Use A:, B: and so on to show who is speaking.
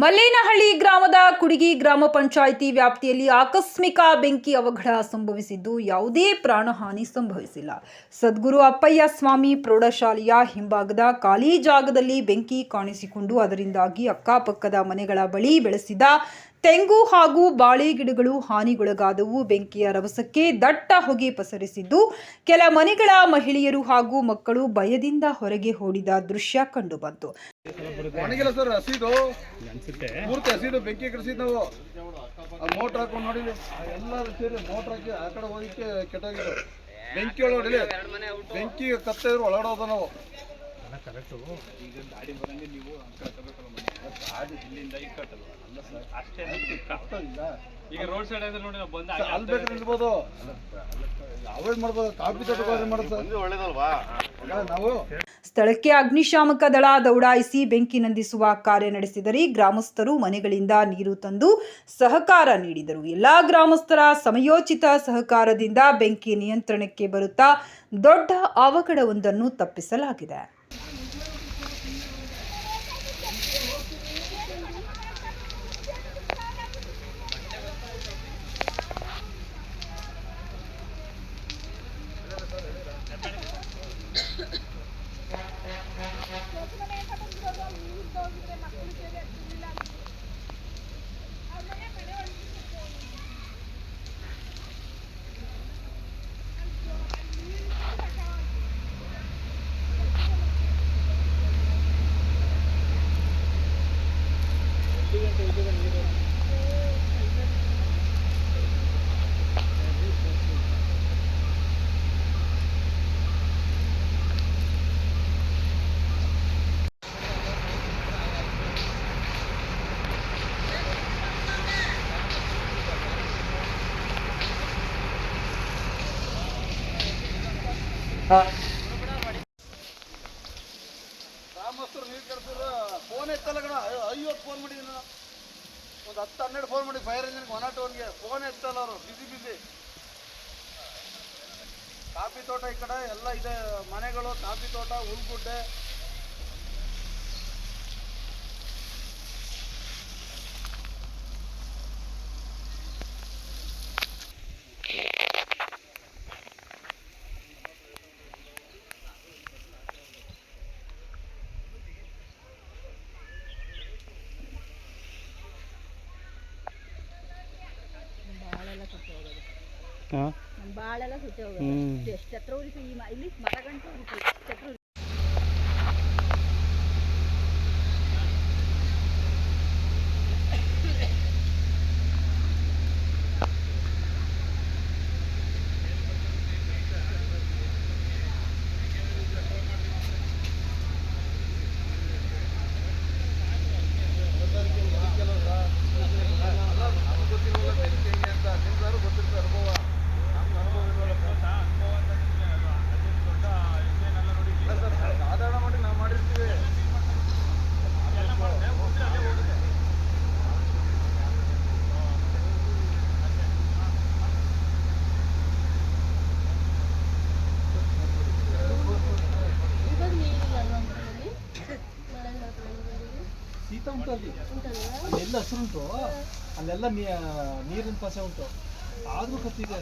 A: ಮಲ್ಲೇನಹಳ್ಳಿ ಗ್ರಾಮದ ಕುಡಿಗಿ ಗ್ರಾಮ ಪಂಚಾಯಿತಿ ವ್ಯಾಪ್ತಿಯಲ್ಲಿ ಆಕಸ್ಮಿಕ ಬೆಂಕಿ ಅವಘಡ ಸಂಭವಿಸಿದ್ದು ಯಾವುದೇ ಪ್ರಾಣಹಾನಿ ಸಂಭವಿಸಿಲ್ಲ. ಸದ್ಗುರು ಅಪ್ಪಯ್ಯ ಸ್ವಾಮಿ ಪ್ರೌಢಶಾಲೆಯ ಹಿಂಭಾಗದ ಖಾಲಿ ಜಾಗದಲ್ಲಿ ಬೆಂಕಿ ಕಾಣಿಸಿಕೊಂಡು ಅದರಿಂದಾಗಿ ಅಕ್ಕಪಕ್ಕದ ಮನೆಗಳ ಬಳಿ ಬೆಳೆಸಿದ ತೆಂಗು ಹಾಗೂ ಬಾಳೆ ಗಿಡಗಳು ಹಾನಿಗೊಳಗಾದವು. ಬೆಂಕಿಯ ರವಸಕ್ಕೆ ದಟ್ಟ ಹೊಗೆ ಪಸರಿಸಿದ್ದು ಕೆಲ ಮನೆಗಳ ಮಹಿಳೆಯರು ಹಾಗೂ ಮಕ್ಕಳು ಭಯದಿಂದ ಹೊರಗೆ ಓಡಿದ ದೃಶ್ಯ ಕಂಡುಬಂತು.
B: ಒಣಗಿಲ್ಲ ಸರ್ ಹಸಿದು. ಪೂರ್ತಿ ಹಸಿದು ಬೆಂಕಿ ಕಡಿಸಿದ್ ನಾವು. ಮೋಟ್ರ್ ಹಾಕೊಂಡು ನೋಡಿದ್ವಿ. ಎಲ್ಲರೂ ಸೇರಿ ಮೋಟ್ರ್ ಹಾಕಿ ಆ ಕಡೆ ಹೋಗಿಕ್ಕೆ ಕೆಟ್ಟೋಗಿದ್ದು ಬೆಂಕಿ ಒಳಗಡೆ ಬೆಂಕಿ ಕತ್ತಿದ್ರು ಒಳಗಡೆ ನಾವು.
C: ಈಗ ರೋಡ್ ಸೈಡ್ ನೋಡಿ ನಾವು ಬಂದ
B: ಅಲ್ಲಿ ಬೇಕಾದ್ರೆ ನಿಲ್ಬೋದು. ಅವಾಯ್ಡ್ ಮಾಡ್ಬೋದು. ಕಾಫಿ ತೋಟಕ್ಕೆ ಮಾಡೋದು ಸರ್
D: ಒಳ್ಳೇದಲ್ವಾ?
B: ನಾವು
A: ಸ್ಥಳಕ್ಕೆ ಅಗ್ನಿಶಾಮಕ ದಳ ದೌಡಾಯಿಸಿ ಬೆಂಕಿ ನಂದಿಸುವ ಕಾರ್ಯ ನಡೆಸಿದರೆ ಗ್ರಾಮಸ್ಥರು ಮನೆಗಳಿಂದ ನೀರು ತಂದು ಸಹಕಾರ ನೀಡಿದರು. ಎಲ್ಲ ಗ್ರಾಮಸ್ಥರ ಸಮಯೋಚಿತ ಸಹಕಾರದಿಂದ ಬೆಂಕಿ ನಿಯಂತ್ರಣಕ್ಕೆ ಬರುತ್ತಾ ದೊಡ್ಡ ಅವಘಡವೊಂದನ್ನು ತಪ್ಪಿಸಲಾಗಿದೆ.
B: ಗ್ರಾಮಸ್ಥರು ನೀರು ಕಳ್ಸಿದ್ರ ಫೋನ್ ಎತ್ತಲ್ಲ ಕಣ. ಐವತ್ತು ಫೋನ್ ಮಾಡಿದ್ದೀನಿ ಒಂದು ಹತ್ತು ಹನ್ನೆರಡು ಫೋನ್ ಮಾಡಿ ಫೈರ್ ಇಂಜಿನ್ಗೆ ಒನ್ ಒನ್ಗೆ ಫೋನ್ ಎತ್ತಲ್ಲ ಅವರು. ಬಿಸಿ ಬಿಸಿ ಕಾಫಿ ತೋಟ ಈ ಕಡೆ ಎಲ್ಲ ಇದೆ. ಮನೆಗಳು, ಕಾಫಿ ತೋಟ, ಹುಲ್ಗುಡ್ಡೆ.
E: ಬಾಳೆಲ್ಲ ಸುತ್ತೆ ಹೋಗೋದು ಎಷ್ಟು ಚತ್ರ ಉಳಿತು ಈ ಮ- ಇಲ್ಲಿ ಮರ ಗಂಟು ಉಳಿತು ಎಷ್ಟು
F: ಉಂಟು ಅಲ್ಲಿ ಎಲ್ಲ ಹಸಿರುಂಟು. ಅಲ್ಲೆಲ್ಲ ನೀರಿನ ಪಸೆ ಉಂಟು. ಆದರೂ ಕತ್ತಿದೆ